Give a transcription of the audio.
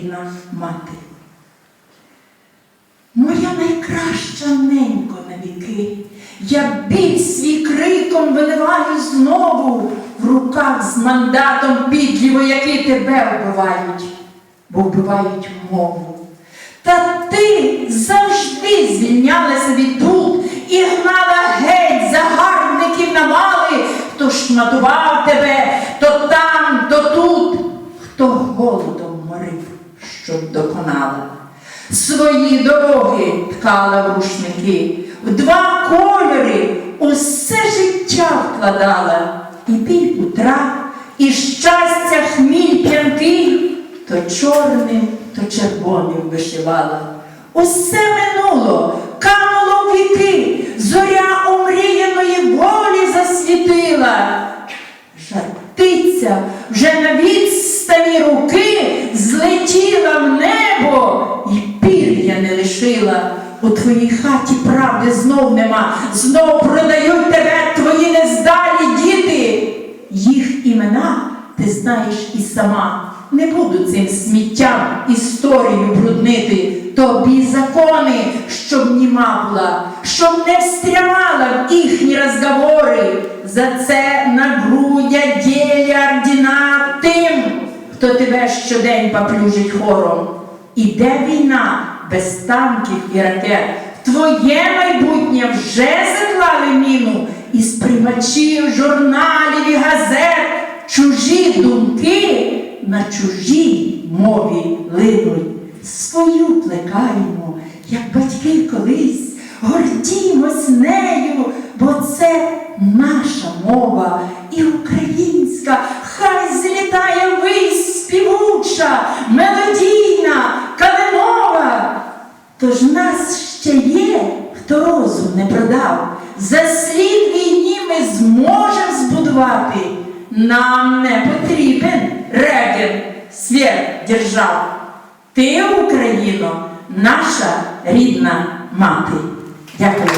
рідна мати. Моя найкраща ненько на віки, я біль свій криком виливаю знову в руках з мандатом підлі вояки тебе вбивають, бо вбивають мову. Та ти завжди звільнялася від тут і гнала геть загарбників навали, хто шматував тебе то там, то тут, хто голодом морив, щоб доконала. Свої дороги ткала в рушники, в два кольори усе життя вкладала, і біль утра, і щастя хміль п'янкий, то чорним, то червоним вишивала. Усе минуло, кануло в віки, зоря омріяної волі засвітила. Жартиця вже на відстані руки злетіла в небо і пір'я не лишила. У твоїй хаті правди знов нема, знов продають тебе твої нездалі діти. Їх імена ти знаєш і сама. Не буду цим сміттям історію бруднити. Тобі закони, щоб німа була, щоб не встрявала в їхні розговори. За це на грудя діля ордіна тим, хто тебе щодень поплюжить хором. Іде війна без танків і ракет. Твоє майбутнє вже заклали міну із приймачів, журналів і газет. Чужі думки на чужій мові линуть. Свою плекаємо, як батьки колись, гордімось нею, Тож нас ще є, хто розум не продав. За слід війні ми зможемо збудувати. Нам не потрібен реген світ держав. Ти, Україно, наша рідна мати. Дякую.